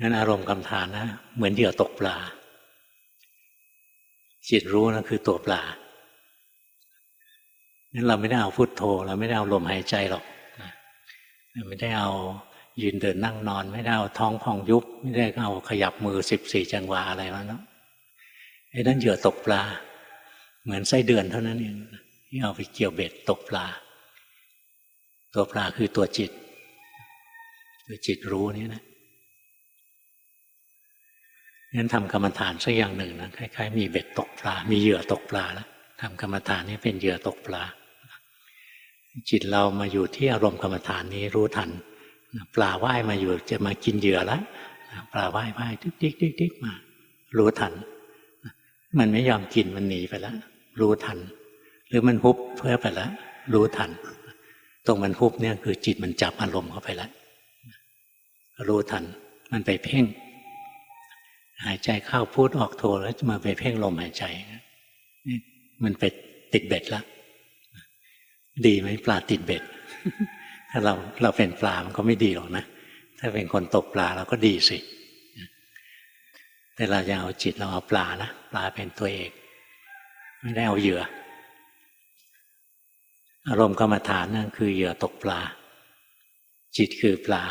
งั้นอารมณ์กรรมฐานนะ เหมือนเหยื่อตกปลา จิตรู้นะคือตัวปลางั้นเราไม่ได้เอาพุทโธ เราไม่ได้เอาลมหายใจหรอกไม่ได้เอายืนเดินนั่งนอน ไม่ได้เอาท้องพองยุบ ไม่ได้เอาขยับมือสิบสี่จังหวะอะไรมาเนาะไอ้นั่นเหยื่อตกปลา เหมือนไส้เดือนเท่านั้นเองที่เอาไปเกี่ยวเบ็ดตกปลา ตัวปลาคือตัวจิตคือจิตรู้นี่นะ งั้นทำกรรมฐานสักอย่างหนึ่งนะคล้ายๆมีเบ็ดตกปลา มีเหยื่อตกปลาแล้วทำกรรมฐานนี้เป็นเหยื่อตกปลา จิตเรามาอยู่ที่อารมณ์กรรมฐานนี้รู้ทัน ปลาว่ายมาอยู่จะมากินเหยื่อแล้วปลาว่ายว่ายติ๊กติ๊กติ๊กติ๊กมา รู้ทัน มันไม่ยอมกินมันหนีไปแล้วรู้ทัน หรือมันฮุบเพื่อไปแล้วรู้ทัน ตรงมันฮุบเนี่ยคือจิตมันจับอารมณ์เข้าไปแล้วรู้ทัน มันไปเพ่ง หายใจเข้าพูดออกโทแล้วจะมาไปเพ่งลมหายใจ มันไปติดเบ็ดแล้วดีไหมปลาติดเบ็ด ถ้าเราเราเป็นปลามันก็ไม่ดีหรอกนะ ถ้าเป็นคนตกปลาเราก็ดีสิ แต่เราจะเอาจิตเราเอาปลานะปลาเป็นตัวเอก ไม่ได้เอาเหยื่อ อารมณ์กรรมฐานนั่นคือเหยื่อตกปลา จิตคือปลา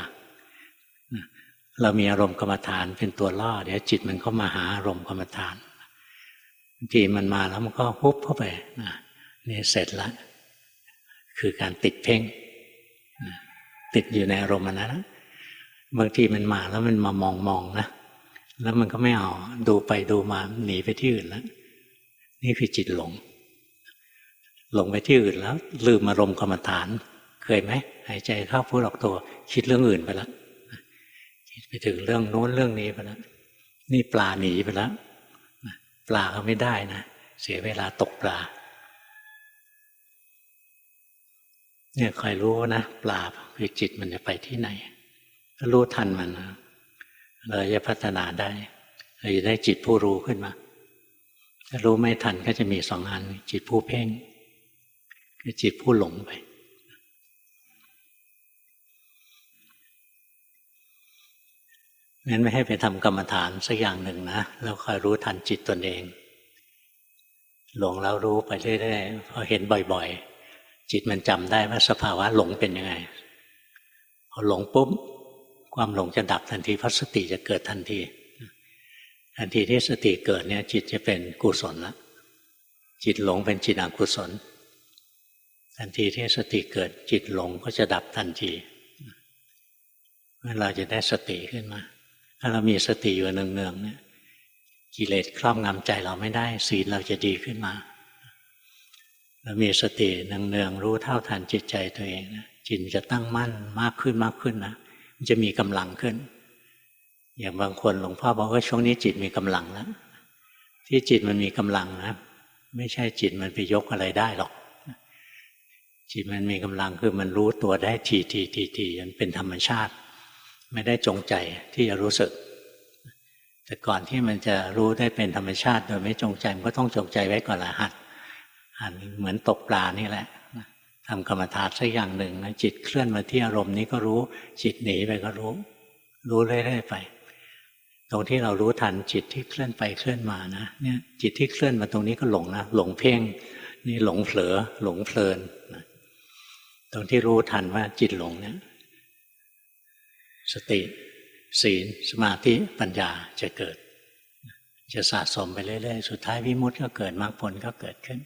เรามีอารมณ์กรรมฐานเป็นตัวล่อเดี๋ยวจิตมันก็มาหาอารมณ์กรรมฐานบางทีมันมาแล้วมันก็ฮุบเข้าไปนะนี่เสร็จล้วคือการติดเพ่งติดอยู่ในอารมณ์นั้นบางทีมันมาแล้วมันมามองมองนะแล้วมันก็ไม่เอาดูไปดูมาหนีไปที่อื่นแล้วนี่คือจิตหลง หลงไปที่อื่นแล้ว ลืมอารมณ์กรรมฐาน เคยไหมหายใจเข้าพูดออกตัว คิดเรื่องอื่นไปแล้ว ไปถึงเรื่องโน้นเรื่องนี้ไปแล้วนี่ปลาหนีไปแล้วปลาก็ไม่ได้นะเสียเวลาตกปลา เนี่ยคอยรู้นะปลาคือจิตมันจะไปที่ไหนก็รู้ทันมันนะเราจะพัฒนาได้เราจะได้จิตผู้รู้ขึ้นมา ถ้ารู้ไม่ทันก็จะมีสองอัน จิตผู้เพ่งคือจิตผู้หลงไป งั้นไม่ให้ไปทำกรรมฐานสักอย่างหนึ่งนะแล้วคอยรู้ทันจิตตนเอง หลงแล้วรู้ไปเรื่อยๆพอเห็นบ่อยๆ จิตมันจำได้ว่าสภาวะหลงเป็นยังไงพอหลงปุ๊บความหลงจะดับทันทีเพราะสติจะเกิดทันที ทันทีที่สติเกิดเนี่ย จิตจะเป็นกุศลละจิตหลงเป็นจิตอกุศล ทันทีที่สติเกิดจิตหลงก็จะดับทันทีเมื่อเราจะได้สติขึ้นมา ถ้าเรามีสติอยู่เนืองๆเนี่ยกิเลสครอบงำใจเราไม่ได้ ศีลเราจะดีขึ้นมา เรามีสติเนืองๆรู้เท่าทันจิตใจตัวเองนะจิตจะตั้งมั่นมากขึ้นมากขึ้นนะมันจะมีกำลังขึ้น อย่างบางคนหลวงพ่อบอกว่าช่วงนี้จิตมีกำลังแล้วที่จิตมันมีกำลังนะไม่ใช่จิตมันไปยกอะไรได้หรอก จิตมันมีกำลังคือมันรู้ตัวได้ทีทีทีทีมันเป็นธรรมชาติ ไม่ได้จงใจที่จะรู้สึก แต่ก่อนที่มันจะรู้ได้เป็นธรรมชาติ โดยไม่จงใจมันก็ต้องจงใจไว้ก่อนละหัดหัดเหมือนตกปลานี่แหละทำกรรมฐานสักอย่างหนึ่งนะจิตเคลื่อนมาที่อารมณ์นี้ก็รู้จิตหนีไปก็รู้ รู้เรื่อยๆไป ตรงที่เรารู้ทันจิตที่เคลื่อนไปเคลื่อนมานะเนี่ยจิตที่เคลื่อนมาตรงนี้ก็หลงนะหลงเพ่งนี่หลงเผลอหลงเพลินนะตรงที่รู้ทันว่าจิตหลงเนี่ย สติ ศีล สมาธิปัญญาจะเกิด จะสะสมไปเรื่อยๆ สุดท้ายวิมุตติก็เกิดมรรคผลก็เกิดขึ้น